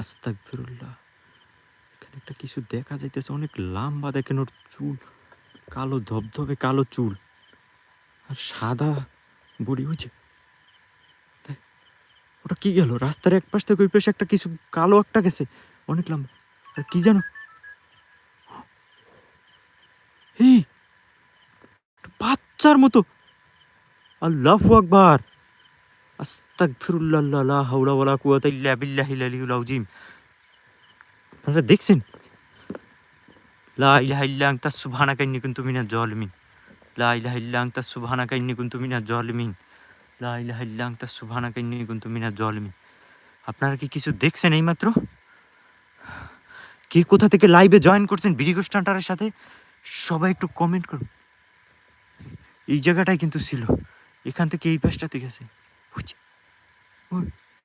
আস্তাক ফিরুল্লাহ এখানে একটা কিছু দেখা যাইতেছে, অনেক লম্বা দেখেন ওর চুল, কালো ধবধবে কালো চুল আর সাদা বড়ি হয়েছে ওটা কি গেল? রাস্তার এক পাশ থেকে ওই পাশে একটা কিছু কালো একটা গেছে, অনেক লম্বা। আর কি জানো বাচ্চার মতো। আল্লাহ আকবার। আপনারা দেখছেন? লা ইলাহা ইল্লা আনতা, সুবহানাকা ইন্নী কুনতু মিনাজ জালিমিন লা ইলাহা আপনারা কি কিছু দেখছেন এইমাত্র? কে কোথা থেকে লাইভে জয়েন করছেন বিরিগো স্টান্টারের সাথে? সবাই একটু কমেন্ট করুন। এই জায়গাটাই কিন্তু ছিল। এখান থেকে এই পাশটাতে গেছে। বুঝছি ওই